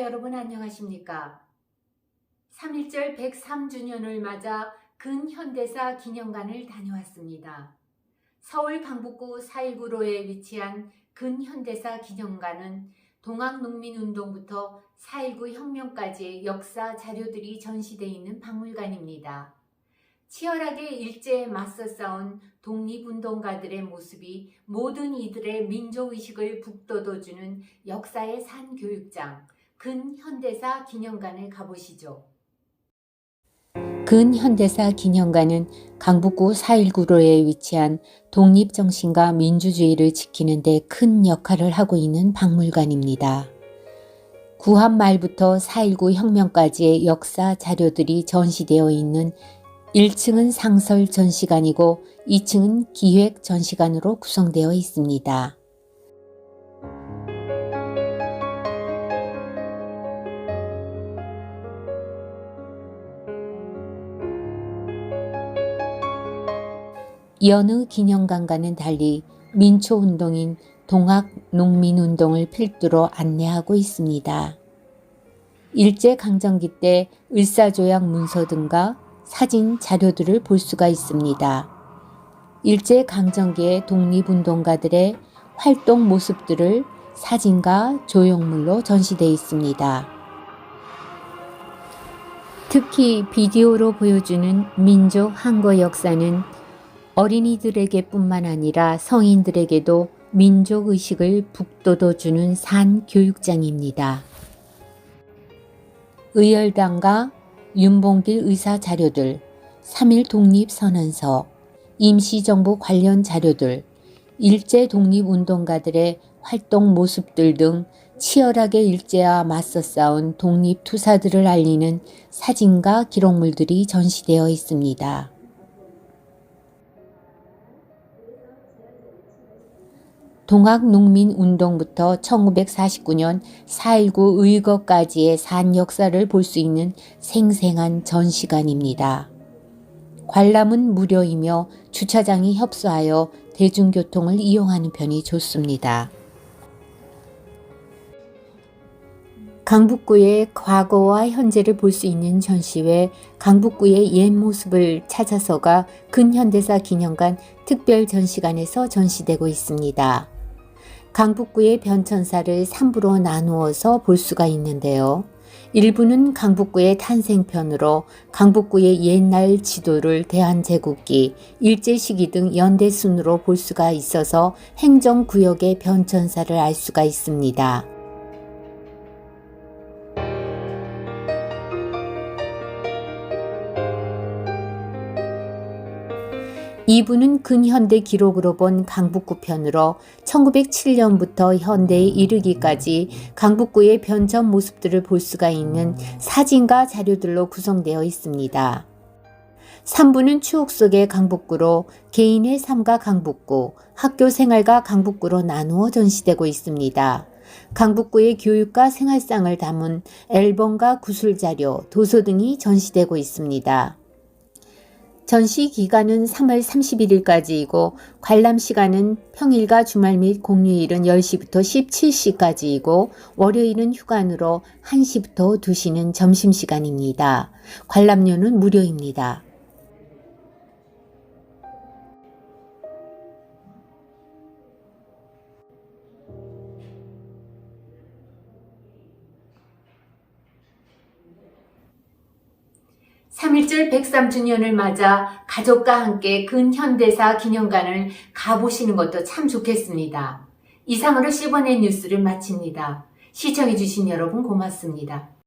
여러분 안녕하십니까? 3.1절 103주년을 맞아 근현대사 기념관을 다녀왔습니다. 서울 강북구 4.19로에 위치한 근현대사 기념관은 동학농민운동부터 4.19 혁명까지의 역사 자료들이 전시되어 있는 박물관입니다. 치열하게 일제에 맞서 싸운 독립운동가들의 모습이 모든 이들의 민족의식을 북돋워주는 역사의 산 교육장, 근현대사 기념관을 가보시죠. 근현대사 기념관은 강북구 4.19로에 위치한 독립정신과 민주주의를 지키는 데 큰 역할을 하고 있는 박물관입니다. 구한 말부터 4.19 혁명까지의 역사 자료들이 전시되어 있는 1층은 상설 전시관이고 2층은 기획 전시관으로 구성되어 있습니다. 여느 기념관과는 달리 민초운동인 동학농민운동을 필두로 안내하고 있습니다. 일제강점기 때 을사조약 문서 등과 사진 자료들을 볼 수가 있습니다. 일제강점기의 독립운동가들의 활동 모습들을 사진과 조형물로 전시되어 있습니다. 특히 비디오로 보여주는 민족 항거 역사는 어린이들에게 뿐만 아니라 성인들에게도 민족 의식을 북돋워주는 산 교육장입니다. 의열당과 윤봉길 의사 자료들, 3.1 독립선언서, 임시정부 관련 자료들, 일제 독립운동가들의 활동 모습들 등 치열하게 일제와 맞서 싸운 독립투사들을 알리는 사진과 기록물들이 전시되어 있습니다. 동학농민운동부터 1949년 4.19 의거까지의 산 역사를 볼 수 있는 생생한 전시관입니다. 관람은 무료이며 주차장이 협소하여 대중교통을 이용하는 편이 좋습니다. 강북구의 과거와 현재를 볼 수 있는 전시회 강북구의 옛 모습을 찾아서가 근현대사 기념관 특별 전시관에서 전시되고 있습니다. 강북구의 변천사를 3부로 나누어서 볼 수가 있는데요. 일부는 강북구의 탄생편으로 강북구의 옛날 지도를 대한제국기, 일제시기 등 연대 순으로 볼 수가 있어서 행정구역의 변천사를 알 수가 있습니다. 이부는 근현대 기록으로 본 강북구 편으로 1907년부터 현대에 이르기까지 강북구의 변천 모습들을 볼 수가 있는 사진과 자료들로 구성되어 있습니다. 3부는 추억 속의 강북구로 개인의 삶과 강북구, 학교 생활과 강북구로 나누어 전시되고 있습니다. 강북구의 교육과 생활상을 담은 앨범과 구술 자료, 도서 등이 전시되고 있습니다. 전시 기간은 3월 31일까지이고 관람 시간은 평일과 주말 및 공휴일은 10시부터 17시까지이고 월요일은 휴관으로 1시부터 2시는 점심시간입니다. 관람료는 무료입니다. (3.1절 103주년을) 맞아 가족과 함께 근현대사 기념관을 가보시는 것도 참 좋겠습니다. 이상으로 씹어낸 뉴스를 마칩니다. 시청해주신 여러분 고맙습니다.